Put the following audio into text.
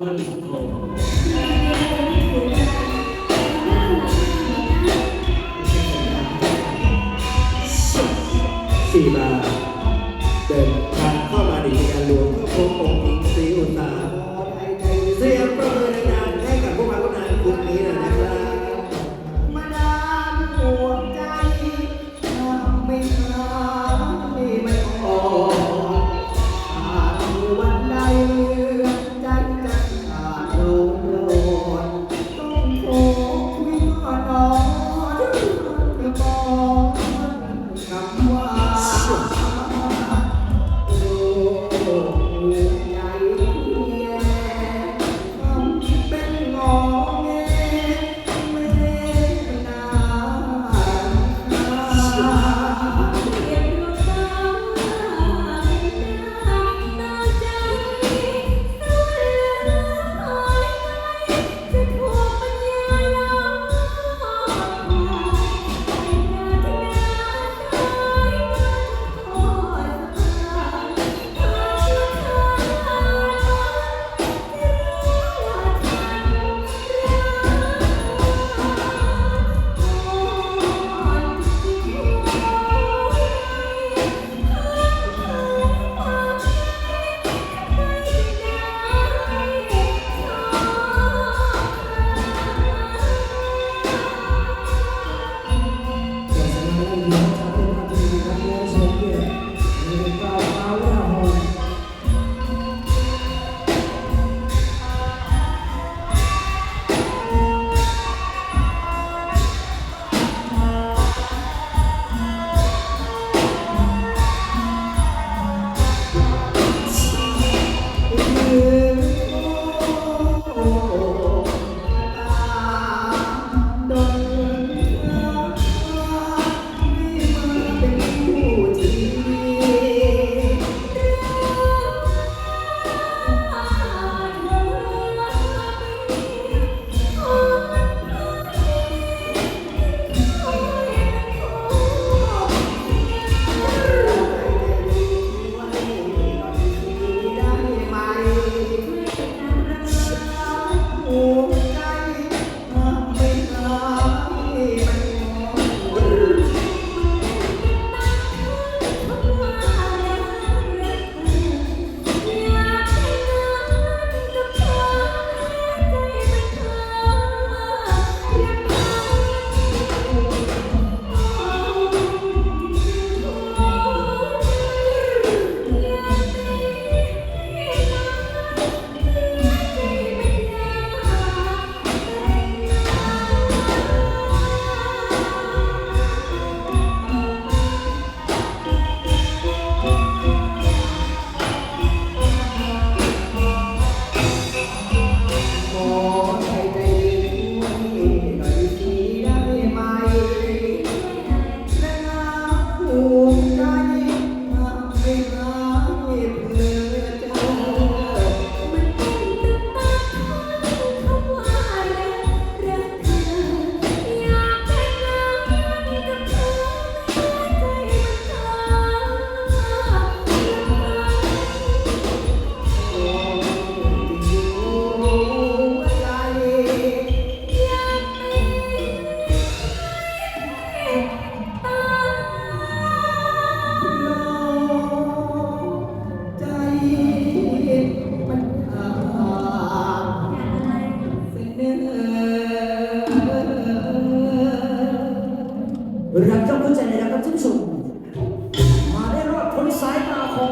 สี่บาทเดินทางเข้ามาในงานหลวงเพื่อพบองค์ amor. เราต้องเข้าใจนะครับท่านผู้ชมมาได้รอดพ้นสายตาของ